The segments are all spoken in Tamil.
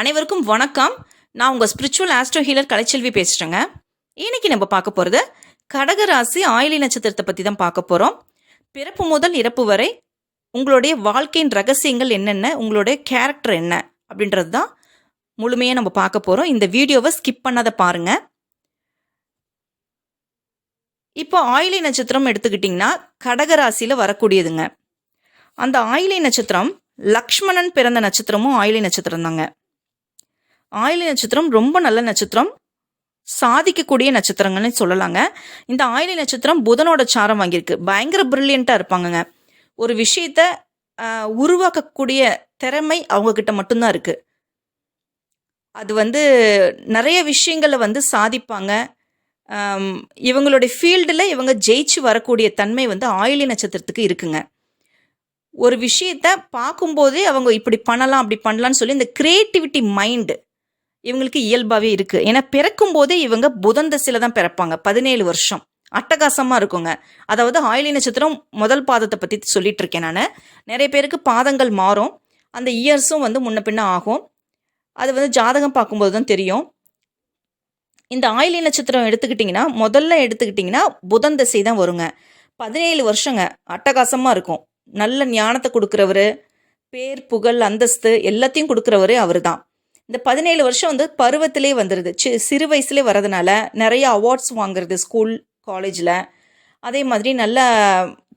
அனைவருக்கும் வணக்கம். நான் உங்கள் ஸ்பிரிச்சுவல் ஆஸ்ட்ரோ ஹீலர் கலைச்செல்வி பேசுகிறேங்க இன்னைக்கு நம்ம பார்க்க போகிறது கடகராசி ஆயிலி நட்சத்திரத்தை பற்றி தான் பார்க்க போகிறோம் பிறப்பு முதல் இறப்பு வரை உங்களுடைய வாழ்க்கையின் ரகசியங்கள் என்னென்ன உங்களுடைய கேரக்டர் என்ன அப்படின்றது தான் முழுமையாக நம்ம பார்க்க போகிறோம் இந்த வீடியோவை ஸ்கிப் பண்ணாத பாருங்க. இப்போ ஆயிலி நட்சத்திரம் எடுத்துக்கிட்டிங்கன்னா கடகராசியில் வரக்கூடியதுங்க. அந்த ஆயிலி நட்சத்திரம் லக்ஷ்மணன் பிறந்த நட்சத்திரமும் ஆயிலி நட்சத்திரம் தாங்க ஆயிலி நட்சத்திரம் ரொம்ப நல்ல நட்சத்திரம். சாதிக்கக்கூடிய நட்சத்திரங்கள்னு சொல்லலாங்க. இந்த ஆயிலி நட்சத்திரம் புதனோட சாரம் வாங்கியிருக்கு. பயங்கர பிரில்லியண்ட்டாக இருப்பாங்கங்க. ஒரு விஷயத்த உருவாக்கக்கூடிய திறமை அவங்கக்கிட்ட மட்டும்தான் இருக்குது அது வந்து நிறைய விஷயங்களை வந்து சாதிப்பாங்க. இவங்களுடைய ஃபீல்டில் இவங்க ஜெயிச்சு வரக்கூடிய தன்மை வந்து ஆயிலி நட்சத்திரத்துக்கு இருக்குங்க. ஒரு விஷயத்த பார்க்கும்போதே அவங்க இப்படி பண்ணலாம் அப்படி பண்ணலான்னு சொல்லி இந்த க்ரியேட்டிவிட்டி மைண்டு இவங்களுக்கு இயல்பாகவே இருக்குது ஏன்னா பிறக்கும் போதே இவங்க புதன் தசையில் தான் பிறப்பாங்க. பதினேழு வருஷம். அட்டகாசமாக இருக்குங்க. அதாவது ஆயிலி நட்சத்திரம் முதல் பாதத்தை பற்றி சொல்லிட்டு இருக்கேன் நான். நிறைய பேருக்கு பாதங்கள் மாறும். அந்த இயர்ஸும் வந்து முன்ன பின்ன ஆகும். அது வந்து ஜாதகம் பார்க்கும்போது தான் தெரியும். இந்த ஆயிலி நட்சத்திரம் எடுத்துக்கிட்டிங்கன்னா முதல்ல எடுத்துக்கிட்டிங்கன்னா புதன் தசை தான் வருங்க. பதினேழு வருஷங்க. அட்டகாசமாக இருக்கும். நல்ல ஞானத்தை கொடுக்குறவர் பேர் புகழ் அந்தஸ்து எல்லாத்தையும் கொடுக்குறவரே அவர் தான் இந்த பதினேழு வருஷம் வந்து பருவத்திலே வந்துடுது சி சிறு வயசுலே வரதுனால நிறைய அவார்ட்ஸ் வாங்குறது ஸ்கூல் காலேஜில் அதே மாதிரி நல்ல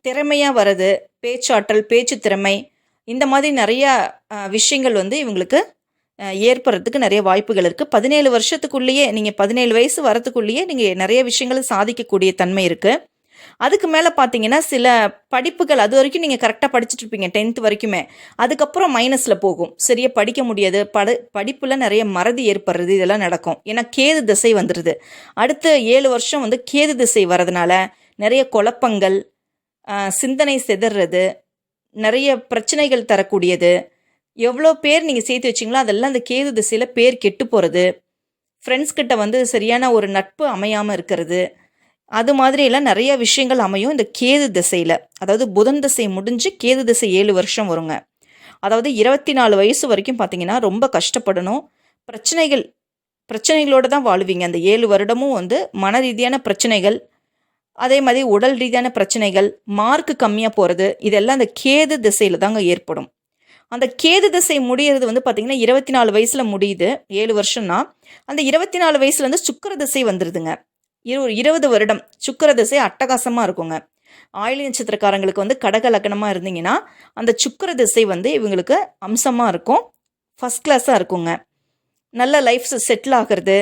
திறமையாக வர்றது பேச்சாற்றல் பேச்சு திறமை இந்த மாதிரி நிறைய விஷயங்கள் வந்து இவங்களுக்கு ஏற்படுறதுக்கு நிறைய வாய்ப்புகள் இருக்குது பதினேழு வருஷத்துக்குள்ளேயே நீங்கள் பதினேழு வயசு வரத்துக்குள்ளேயே நீங்கள் நிறைய விஷயங்களை சாதிக்கக்கூடிய தன்மை இருக்குது அதுக்கு மேலே பார்த்தீங்கன்னா சில படிப்புகள் அது வரைக்கும் நீங்கள் கரெக்டாக படிச்சுட்டு இருப்பீங்க டென்த் வரைக்குமே. அதுக்கப்புறம் மைனஸில் போகும். சரியாக படிக்க முடியாது. படு படிப்பில் நிறைய மறதி ஏற்படுறது இதெல்லாம் நடக்கும். ஏன்னா கேது திசை வந்துடுது அடுத்த ஏழு வருஷம் வந்து கேது திசை வரதுனால நிறைய குழப்பங்கள் சிந்தனை சிதறது நிறைய பிரச்சனைகள் தரக்கூடியது. எவ்வளோ பேர் நீங்கள் சேர்த்து வச்சிங்களோ அதெல்லாம் அந்த கேது திசையில் பேர் கெட்டு போகிறது ஃப்ரெண்ட்ஸ் கிட்ட வந்து சரியான ஒரு நட்பு அமையாமல் இருக்கிறது. அது மாதிரியெல்லாம் நிறைய விஷயங்கள் அமையும் இந்த கேது திசையில். அதாவது புதன் திசை முடிஞ்சு கேது திசை ஏழு வருஷம் வருங்க. அதாவது இருபத்தி நாலு வயசு வரைக்கும் பார்த்தீங்கன்னா ரொம்ப கஷ்டப்படணும். பிரச்சனைகள் பிரச்சனைகளோடு தான் வாழ்வீங்க. அந்த ஏழு வருடமும் வந்து மன ரீதியான பிரச்சனைகள் அதே மாதிரி உடல் ரீதியான பிரச்சனைகள் மார்க் கம்மியாக போகிறது இதெல்லாம் அந்த கேது திசையில் தாங்க ஏற்படும். அந்த கேது திசை முடியறது வந்து பார்த்தீங்கன்னா இருபத்தி நாலு வயசில் முடியுது ஏழு வருஷம்னா. அந்த இருபத்தி நாலு வயசுலேருந்து சுக்கிர திசை வந்துடுதுங்க இரு இருபது வருடம் சுக்கிர திசை அட்டகாசமாக இருக்குங்க. ஆயிலி நட்சத்திரக்காரங்களுக்கு வந்து கடக லக்னமாக இருந்தீங்கன்னா அந்த சுக்கிர திசை வந்து இவங்களுக்கு அம்சமாக இருக்கும். ஃபஸ்ட் கிளாஸாக இருக்குங்க. நல்ல லைஃப் செட்டில் ஆகிறது.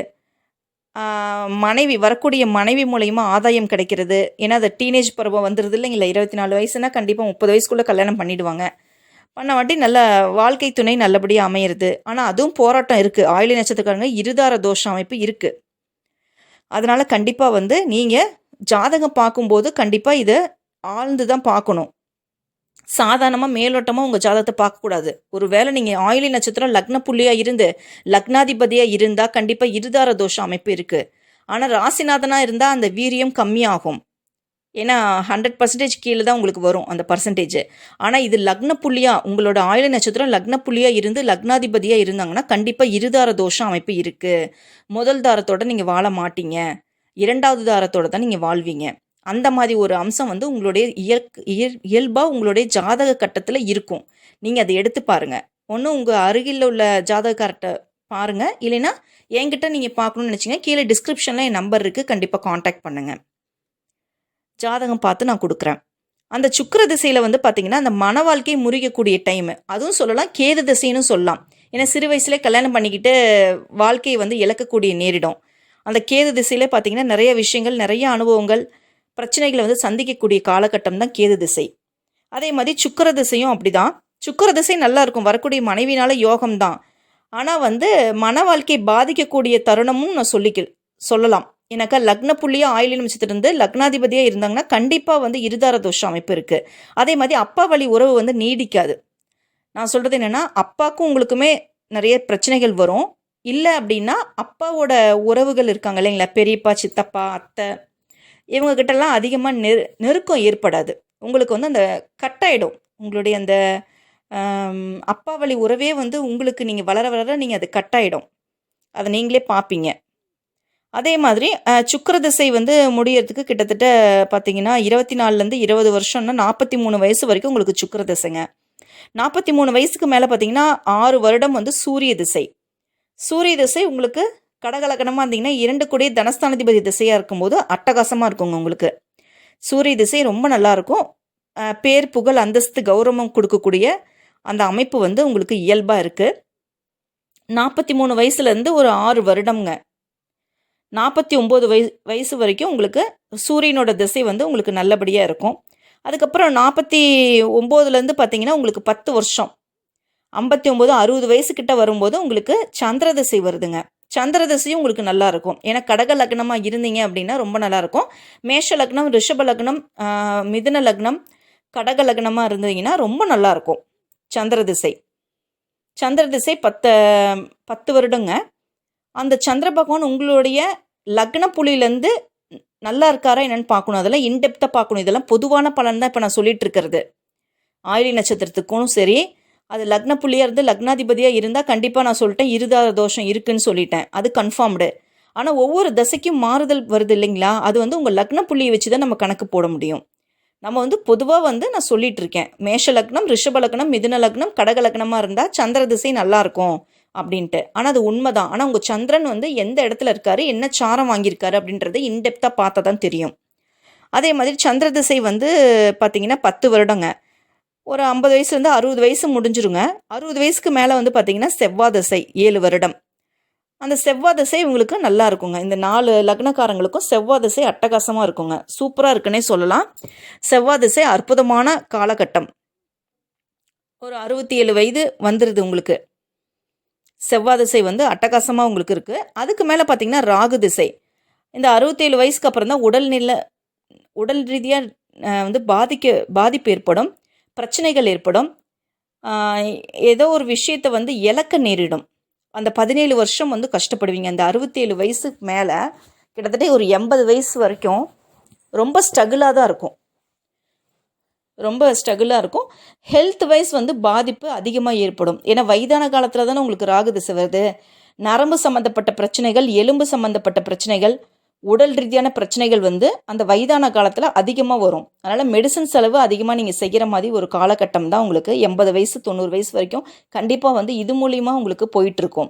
மனைவி வரக்கூடிய மனைவி மூலயமா ஆதாயம் கிடைக்கிறது. ஏன்னா அது டீனேஜ் பருவம் வந்துடுது இல்லைங்களா? இருபத்தி நாலு வயசுனா கண்டிப்பாக முப்பது வயசுக்குள்ளே கல்யாணம் பண்ணிடுவாங்க. பண்ண வாட்டி நல்ல வாழ்க்கை துணை நல்லபடியாக அமையிறது. ஆனால் அதுவும் போராட்டம் இருக்குது ஆயிலி நட்சத்திரக்காரங்க இருதார தோஷ அமைப்பு இருக்குது அதனால் கண்டிப்பாக வந்து நீங்கள் ஜாதகம் பார்க்கும்போது கண்டிப்பாக இதை ஆழ்ந்து தான் பார்க்கணும். சாதாரணமாக மேலோட்டமாக உங்கள் ஜாதகத்தை பார்க்கக்கூடாது. ஒரு வேளை நீங்கள் ஆயிலி நட்சத்திரம் லக்ன புள்ளியாக இருந்து லக்னாதிபதியாக இருந்தால் கண்டிப்பாக இருதார தோஷ அமைப்பு இருக்குது ஆனால் ராசிநாதனாக இருந்தால் அந்த வீரியம் கம்மியாகும். ஏன்னா ஹண்ட்ரட் பர்சன்டேஜ் கீழே தான் உங்களுக்கு வரும் அந்த பர்சன்டேஜ் ஆனால் இது லக்ன புள்ளியாக உங்களோட ஆயுள நட்சத்திரம் லக்ன புள்ளியாக இருந்து லக்னாதிபதியாக இருந்தாங்கன்னா கண்டிப்பாக இருதார தோஷம் அமைப்பு இருக்குது முதல் தாரத்தோட நீங்கள் வாழ மாட்டீங்க. இரண்டாவது தாரத்தோட தான் நீங்கள் வாழ்வீங்க. அந்த மாதிரி ஒரு அம்சம் வந்து உங்களுடைய இயற்க இயல் இயல்பாக உங்களுடைய ஜாதக கட்டத்தில் இருக்கும். நீங்கள் அதை எடுத்து பாருங்கள் ஒன்று உங்கள் அருகில் உள்ள ஜாதகக்கார்ட்ட பாருங்கள் இல்லைன்னா என்கிட்ட நீங்கள் பார்க்கணும்னு நினச்சிங்க கீழே டிஸ்கிரிப்ஷனில் என் நம்பர் இருக்குது கண்டிப்பாக காண்டாக்ட் பண்ணுங்கள் ஜாதகம் பார்த்து நான் கொடுக்குறேன். அந்த சுக்கிர திசையில் வந்து பார்த்தீங்கன்னா அந்த மன வாழ்க்கையை முறிக்கக்கூடிய டைமு அதுவும் சொல்லலாம் கேது திசைன்னு சொல்லலாம். ஏன்னா சிறு வயசுலேயே கல்யாணம் பண்ணிக்கிட்டு வாழ்க்கையை வந்து இழக்கக்கூடிய நேரிடும். அந்த கேது திசையில் பார்த்தீங்கன்னா நிறைய விஷயங்கள் நிறைய அனுபவங்கள் பிரச்சனைகளை வந்து சந்திக்கக்கூடிய காலகட்டம் தான் கேது திசை. அதே மாதிரி சுக்கிர திசையும் அப்படிதான். சுக்கிர திசை நல்லா இருக்கும். வரக்கூடிய மனைவினால யோகம் தான் ஆனால் வந்து மன வாழ்க்கையை பாதிக்கக்கூடிய தருணமும் நான் சொல்லிக்க சொல்லலாம். ஏன்னாக்கா லக்ன புள்ளியாக ஆயிலின் இருந்து லக்னாதிபதியாக இருந்தாங்கன்னா கண்டிப்பாக வந்து இருதார தோஷ அமைப்பு இருக்குது அதே மாதிரி அப்பா வழி உறவு வந்து நீடிக்காது. நான் சொல்கிறது என்னென்னா அப்பாவுக்கும் உங்களுக்குமே நிறைய பிரச்சனைகள் வரும். இல்லை அப்படின்னா அப்பாவோட உறவுகள் இருக்காங்க இல்லைங்களா? பெரியப்பா சித்தப்பா அத்தை. இவங்கக்கிட்டலாம் அதிகமாக நெரு நெருக்கம் ஏற்படாது. உங்களுக்கு வந்து அந்த கட்டாயிடும். உங்களுடைய அந்த அப்பா வழி உறவே வந்து உங்களுக்கு நீங்கள் வளர வளர நீங்கள் அது கட்டாயிடும். அதை நீங்களே பார்ப்பீங்க. அதே மாதிரி சுக்கர திசை வந்து முடியறதுக்கு கிட்டத்தட்ட பார்த்தீங்கன்னா இருபத்தி நாலுலேருந்து இருபது வருஷம்னா நாற்பத்தி மூணு வயசு வரைக்கும் உங்களுக்கு சுக்கிர திசைங்க நாற்பத்தி மூணு வயசுக்கு மேலே பார்த்தீங்கன்னா ஆறு வருடம் வந்து சூரிய திசை. சூரிய திசை உங்களுக்கு கடகலக்கணமாக இருந்தீங்கன்னா இரண்டு கூடிய தனஸ்தானாதிபதி திசையாக இருக்கும்போது அட்டகாசமாக இருக்குங்க உங்களுக்கு. சூரிய திசை ரொம்ப நல்லா இருக்கும். பேர் புகழ் அந்தஸ்து கௌரவம் கொடுக்கக்கூடிய அந்த அமைப்பு வந்து உங்களுக்கு இயல்பாக இருக்குது நாற்பத்தி மூணு வயசுலேருந்து ஒரு ஆறு வருடம்ங்க. நாற்பத்தி ஒம்பது வயசு வயசு வரைக்கும் உங்களுக்கு சூரியனோட திசை வந்து உங்களுக்கு நல்லபடியாக இருக்கும். அதுக்கப்புறம் நாற்பத்தி ஒம்போதுலேருந்து பார்த்தீங்கன்னா உங்களுக்கு பத்து வருஷம். ஐம்பத்தி ஒம்பது அறுபது வயசுக்கிட்ட வரும்போது உங்களுக்கு சந்திர திசை வருதுங்க. சந்திர திசையும் உங்களுக்கு நல்லா இருக்கும். ஏன்னா கடக லக்னமாக இருந்தீங்க அப்படின்னா ரொம்ப நல்லா இருக்கும். மேஷ லக்னம் ரிஷப லக்னம் மிதுன லக்னம் கடக லக்னமாக இருந்தீங்கன்னா ரொம்ப நல்லா இருக்கும். சந்திர திசை. சந்திர திசை பத்து பத்து வருடங்க. அந்த சந்திர பகவான் உங்களுடைய லக்ன புள்ளியிலேருந்து நல்லா இருக்காரா என்னென்னு பார்க்கணும். அதெல்லாம் இன்டெப்த்தாக பார்க்கணும். இதெல்லாம் பொதுவான பலன் தான் இப்போ நான் சொல்லிட்டு இருக்கிறது. ஆயிலி நட்சத்திரத்துக்கும் சரி அது லக்ன புள்ளியாக இருந்து லக்னாதிபதியாக இருந்தால் கண்டிப்பாக நான் சொல்லிட்டேன். இருதார தோஷம் இருக்குன்னு சொல்லிட்டேன். அது கன்ஃபார்ம்டு ஆனால் ஒவ்வொரு தசைக்கும் மாறுதல் வருது இல்லைங்களா? அது வந்து உங்கள் லக்ன புள்ளியை வச்சு தான் நம்ம கணக்கு போட முடியும். நம்ம வந்து பொதுவாக வந்து நான் சொல்லிட்டு இருக்கேன். மேஷ லக்னம் ரிஷப லக்னம் மிதுன லக்னம் கடக லக்னமாக இருந்தால் சந்திர திசை நல்லாயிருக்கும் அப்படின்ட்டு. ஆனால் அது உண்மைதான். ஆனால் உங்கள் சந்திரன் வந்து எந்த இடத்துல இருக்காரு என்ன சாரம் வாங்கியிருக்காரு அப்படின்றத இன்டெப்த்தாக பார்த்தா தான் தெரியும். அதே மாதிரி சந்திர திசை வந்து பார்த்தீங்கன்னா பத்து வருடங்க. ஒரு ஐம்பது வயசுலேருந்து அறுபது வயசு முடிஞ்சிருங்க. அறுபது வயசுக்கு மேலே வந்து பார்த்தீங்கன்னா செவ்வாய் திசை ஏழு வருடம். அந்த செவ்வாய் திசை உங்களுக்கு நல்லா இருக்குங்க. இந்த நாலு லக்னக்காரங்களுக்கும் செவ்வாய் திசை அட்டகாசமாக இருக்குங்க. சூப்பராக இருக்குன்னே சொல்லலாம். செவ்வாய் திசை அற்புதமான காலகட்டம். ஒரு அறுபத்தி ஏழு வயது வந்துடுது உங்களுக்கு. செவ்வாய் திசை வந்து அட்டகாசமாக உங்களுக்கு இருக்குது அதுக்கு மேலே பார்த்தீங்கன்னா ராகு திசை. இந்த அறுபத்தேழு வயசுக்கு அப்புறம் தான் உடல்நில உடல் ரீதியாக வந்து பாதிக்க பாதிப்பு ஏற்படும். பிரச்சனைகள் ஏற்படும். ஏதோ ஒரு விஷயத்தை வந்து இழக்க நேரிடும். அந்த பதினேழு வருஷம் வந்து கஷ்டப்படுவீங்க. அந்த அறுபத்தேழு வயசுக்கு மேலே கிட்டத்தட்ட ஒரு எண்பது வயசு வரைக்கும் ரொம்ப ஸ்ட்ரகிளாக தான் இருக்கும். ரொம்ப ஸ்ட்ரகிளாக இருக்கும். ஹெல்த் வைஸ் வந்து பாதிப்பு அதிகமாக ஏற்படும். ஏன்னா வயதான காலத்தில் தானே உங்களுக்கு ராகு திசை வருது. நரம்பு சம்மந்தப்பட்ட பிரச்சனைகள் எலும்பு சம்மந்தப்பட்ட பிரச்சனைகள் உடல் ரீதியான பிரச்சனைகள் வந்து அந்த வயதான காலத்தில் அதிகமாக வரும். அதனால் மெடிசன் செலவு அதிகமாக நீங்கள் செய்கிற மாதிரி ஒரு காலகட்டம் தான் உங்களுக்கு எண்பது வயசு தொண்ணூறு வயசு வரைக்கும் கண்டிப்பாக வந்து இது மூலிமா உங்களுக்கு போயிட்டுருக்கும்.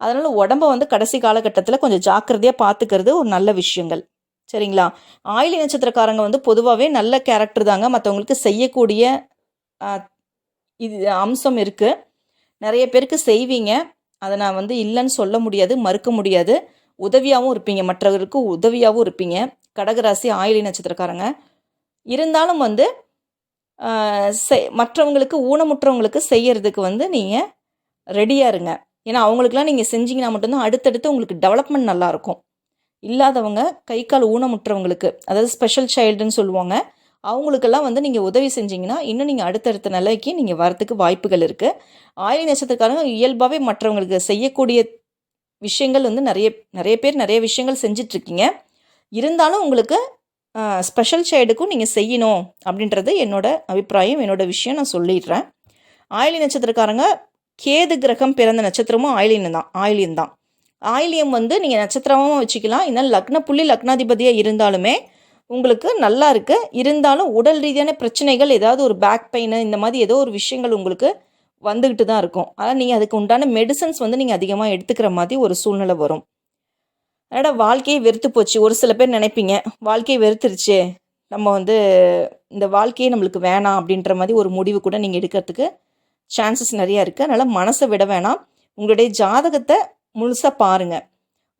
அதனால் உடம்ப வந்து கடைசி காலகட்டத்தில் கொஞ்சம் ஜாக்கிரதையாக பார்த்துக்கிறது ஒரு நல்ல விஷயங்கள். சரிங்களா? ஆயிலி நட்சத்திரக்காரங்க வந்து பொதுவாகவே நல்ல கேரக்டர் தாங்க. மற்றவங்களுக்கு செய்யக்கூடிய இது அம்சம் இருக்குது நிறைய பேருக்கு செய்வீங்க. அதை நான் வந்து இல்லைன்னு சொல்ல முடியாது மறுக்க முடியாது. உதவியாகவும் இருப்பீங்க. மற்றவர்களுக்கு உதவியாகவும் இருப்பீங்க. கடகராசி ஆயிலி நட்சத்திரக்காரங்க. இருந்தாலும் வந்து செய் மற்றவங்களுக்கு ஊனமுற்றவங்களுக்கு செய்யறதுக்கு வந்து நீங்கள் ரெடியாக இருங்க. ஏன்னா அவங்களுக்குலாம் நீங்கள் செஞ்சீங்கன்னா மட்டும்தான் அடுத்தடுத்து உங்களுக்கு டெவலப்மெண்ட் நல்லாயிருக்கும் இல்லாதவங்க கை கால் ஊனமுற்றவங்களுக்கு அதாவது ஸ்பெஷல் சைல்டுன்னு சொல்லுவாங்க அவங்களுக்கெல்லாம் வந்து நீங்கள் உதவி செஞ்சீங்கன்னா இன்னும் நீங்கள் அடுத்தடுத்த நிலைக்கு நீங்கள் வரத்துக்கு வாய்ப்புகள் இருக்குது ஆயிலி நட்சத்திரக்காரங்க இயல்பாகவே மற்றவங்களுக்கு செய்யக்கூடிய விஷயங்கள் வந்து நிறைய நிறைய பேர் நிறைய விஷயங்கள் செஞ்சிட்ருக்கீங்க. இருந்தாலும் உங்களுக்கு ஸ்பெஷல் சைல்டுக்கும் நீங்கள் செய்யணும் அப்படின்றது என்னோட அபிப்பிராயம் என்னோட விஷயம் நான் சொல்லிடுறேன். ஆயிலி நட்சத்திரக்காரங்க கேது கிரகம் பிறந்த நட்சத்திரமும் ஆயிலியம் தான் ஆயிலின் தான். ஆயிலியம் வந்து நீங்கள் நட்சத்திரமும் வச்சுக்கலாம். இதனால் லக்ன புள்ளி லக்னாதிபதியாக இருந்தாலுமே உங்களுக்கு நல்லா இருக்குது இருந்தாலும் உடல் ரீதியான பிரச்சனைகள் ஏதாவது ஒரு பேக் பெயின் இந்த மாதிரி ஏதோ ஒரு விஷயங்கள் உங்களுக்கு வந்துக்கிட்டு தான் இருக்கும். ஆனால் நீங்கள் அதுக்கு உண்டான மெடிசன்ஸ் வந்து நீங்கள் அதிகமாக எடுத்துக்கிற மாதிரி ஒரு சூழ்நிலை வரும். அதனால் வாழ்க்கையை வெறுத்து போச்சு. ஒரு சில பேர் நினைப்பீங்க வாழ்க்கையை வெறுத்துருச்சு. நம்ம வந்து இந்த வாழ்க்கையே நம்மளுக்கு வேணாம் அப்படின்ற மாதிரி ஒரு முடிவு கூட நீங்கள் எடுக்கிறதுக்கு சான்சஸ் நிறையா இருக்குது அதனால் மனசை விட வேணாம். உங்களுடைய ஜாதகத்தை முழுசாக பாருங்கள்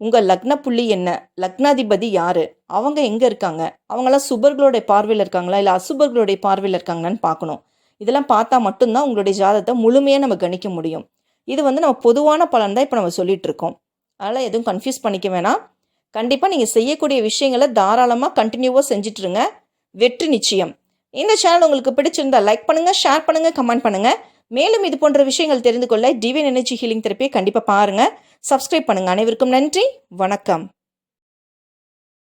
உங்கள் லக்ன புள்ளி என்ன? லக்னாதிபதி யார்? அவங்க எங்கே இருக்காங்க? அவங்களாம் சுபர்களுடைய பார்வையில் இருக்காங்களா? இல்லை அசுபர்களுடைய பார்வையில் இருக்காங்களான்னு பார்க்கணும். இதெல்லாம் பார்த்தா மட்டும்தான் உங்களுடைய ஜாதகத்தை முழுமையாக நம்ம கணிக்க முடியும். இது வந்து நம்ம பொதுவான பலன் தான் இப்போ நம்ம சொல்லிட்டு இருக்கோம். அதனால் எதுவும் கன்ஃபியூஸ் பண்ணிக்க வேணாம். கண்டிப்பாக நீங்கள் செய்யக்கூடிய விஷயங்களை தாராளமாக கண்டினியூவாக செஞ்சுட்ருங்க வெற்றி நிச்சயம். இந்த சேனல் உங்களுக்கு பிடிச்சிருந்தா லைக் பண்ணுங்கள் ஷேர் பண்ணுங்கள் கமெண்ட் பண்ணுங்கள் மேலும் இது போன்ற விஷயங்கள் தெரிந்து கொள்ள டிவைன் எனர்ஜி ஹீலிங் தெரப்பியை கண்டிப்பாக பாருங்கள் சப்ஸ்கிரைப் பண்ணுங்கள் அனைவருக்கும் நன்றி. வணக்கம்.